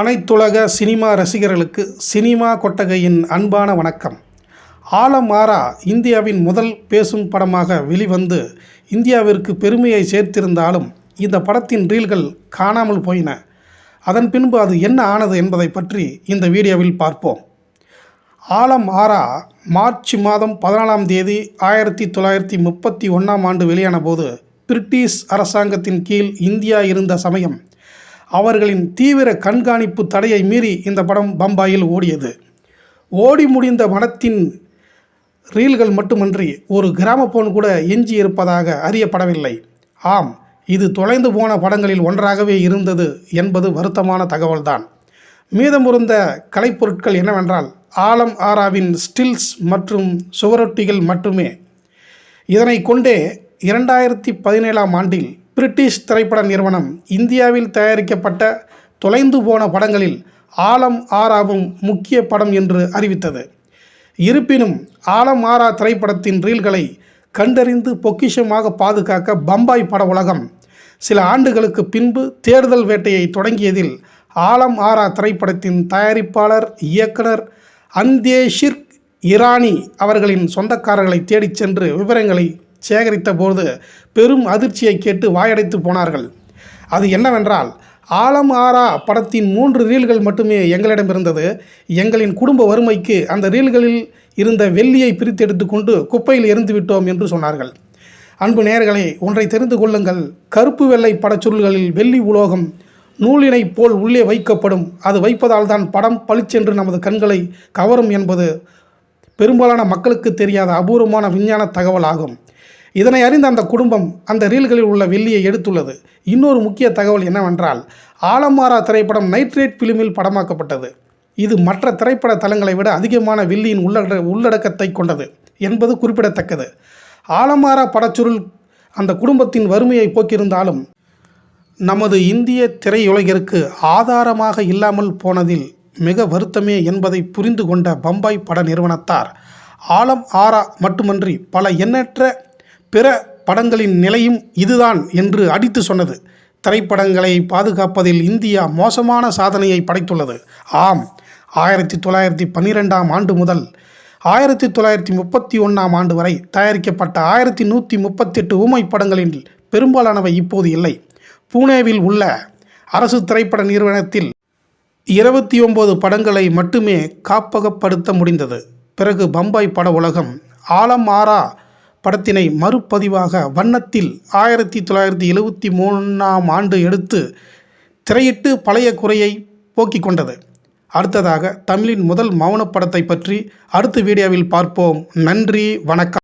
அனைத்துலக சினிமா ரசிகர்களுக்கு சினிமா கொட்டகையின் அன்பான வணக்கம். ஆலமாரா இந்தியாவின் முதல் பேசும் படமாக வெளிவந்து இந்தியாவிற்கு பெருமையை சேர்த்திருந்தாலும் இந்த படத்தின் ரீல்கள் காணாமல் போயின. அதன் பின்பு அது என்ன ஆனது என்பதை பற்றி இந்த வீடியோவில் பார்ப்போம். ஆலம் ஆரா மார்ச் மாதம் பதினாலாம் தேதி ஆயிரத்தி தொள்ளாயிரத்தி முப்பத்தி ஒன்றாம் ஆண்டு வெளியான போது பிரிட்டிஷ் அரசாங்கத்தின் கீழ் இந்தியா இருந்த சமயம் அவர்களின் தீவிர கண்காணிப்பு தடையை மீறி இந்த படம் பம்பாயில் ஓடியது. ஓடி முடிந்த படத்தின் ரீல்கள் மட்டுமன்றி ஒரு கிராமபோன் கூட எஞ்சி இருப்பதாக அறியப்படவில்லை. ஆம் இது தொலைந்து போன படங்களில் ஒன்றாகவே இருந்தது என்பது வருத்தமான தகவல்தான். மீதமுருந்த கலைப்பொருட்கள் என்னவென்றால் ஆலம் ஆராவின் ஸ்டில்ஸ் மற்றும் சுவரொட்டிகள் மட்டுமே. இதனை கொண்டே இரண்டாயிரத்தி பதினேழாம் ஆண்டில் பிரிட்டிஷ் திரைப்பட நிறுவனம் இந்தியாவில் தயாரிக்கப்பட்ட தொலைந்து போன படங்களில் ஆலம் ஆராவும் முக்கிய படம் என்று அறிவித்தது. இருப்பினும் ஆலம் ஆரா திரைப்படத்தின் ரீல்களை கண்டறிந்து பொக்கிஷமாக பாதுகாக்க பம்பாய் பட உலகம் சில ஆண்டுகளுக்கு பின்பு தேர்தல் வேட்டையை தொடங்கியதில் ஆலம் ஆரா திரைப்படத்தின் தயாரிப்பாளர் இயக்குனர் அந்தேஷிர் இரானி அவர்களின் சொந்தக்காரர்களை தேடிச் சென்று விவரங்களை சேகரித்த போது பெரும் அதிர்ச்சியை கேட்டு வாயடைத்து போனார்கள். அது என்னவென்றால் ஆலம் ஆரா படத்தின் மூன்று ரீல்கள் மட்டுமே எங்களிடம் இருந்தது. எங்களின் குடும்ப வறுமைக்கு அந்த ரீல்களில் இருந்த வெள்ளியை பிரித்தெடுத்து கொண்டு குப்பையில் எரிந்து விட்டோம் என்று சொன்னார்கள். அன்பு நேர்களை ஒன்றை தெரிந்து கொள்ளுங்கள். கருப்பு வெள்ளை படச்சுருள்களில் வெள்ளி உலோகம் நூலினை போல் உள்ளே வைக்கப்படும். அது வைப்பதால் தான் படம் பளிச்சென்று நமது கண்களை கவரும் என்பது பெரும்பாலான மக்களுக்கு தெரியாத அபூர்வமான விஞ்ஞான தகவல் ஆகும் இதனை அறிந்த அந்த குடும்பம் அந்த ரீல்களில் உள்ள வெள்ளியை எடுத்துள்ளது. இன்னொரு முக்கிய தகவல் என்னவென்றால் ஆலமாரா திரைப்படம் நைட்ரேட் பிலிமில் படமாக்கப்பட்டது. இது மற்ற திரைப்பட தளங்களை விட அதிகமான வெள்ளியின் உள்ளட உள்ளடக்கத்தை கொண்டது என்பது குறிப்பிடத்தக்கது. ஆலமாரா படச்சுருள் அந்த குடும்பத்தின் வறுமையை போக்கியிருந்தாலும் நமது இந்திய திரையுலகிற்கு ஆதாரமாக இல்லாமல் போனதில் மிக வருத்தமே என்பதை புரிந்து கொண்ட பம்பாய் பட நிறுவனத்தார் ஆலம் ஆரா மட்டுமன்றி பல எண்ணற்ற பிற படங்களின் நிலையும் இதுதான் என்று அடித்து சொன்னது. திரைப்படங்களை பாதுகாப்பதில் இந்தியா மோசமான சாதனையை படைத்துள்ளது. ஆம் ஆயிரத்தி தொள்ளாயிரத்தி பன்னிரெண்டாம் ஆண்டு முதல் ஆயிரத்தி தொள்ளாயிரத்தி முப்பத்தி ஒன்றாம் ஆண்டு வரை தயாரிக்கப்பட்ட ஆயிரத்தி நூற்றி முப்பத்தெட்டு ஊமை படங்களில் பெரும்பாலானவை இப்போது இல்லை. பூனேவில் உள்ள அரசு திரைப்பட நிறுவனத்தில் இருபத்தி ஒம்பது படங்களை மட்டுமே காப்பகப்படுத்த முடிந்தது. பிறகு பம்பாய் பட உலகம் ஆலம் ஆரா படத்தினை மறுபதிவாக வண்ணத்தில் ஆயிரத்தி தொள்ளாயிரத்தி எழுவத்தி மூணாம் ஆண்டு எடுத்து திரையிட்டு பழைய குறையை போக்கிக் கொண்டது. அடுத்ததாக தமிழின் முதல் மௌன படத்தை பற்றி அடுத்த வீடியோவில் பார்ப்போம். நன்றி வணக்கம்.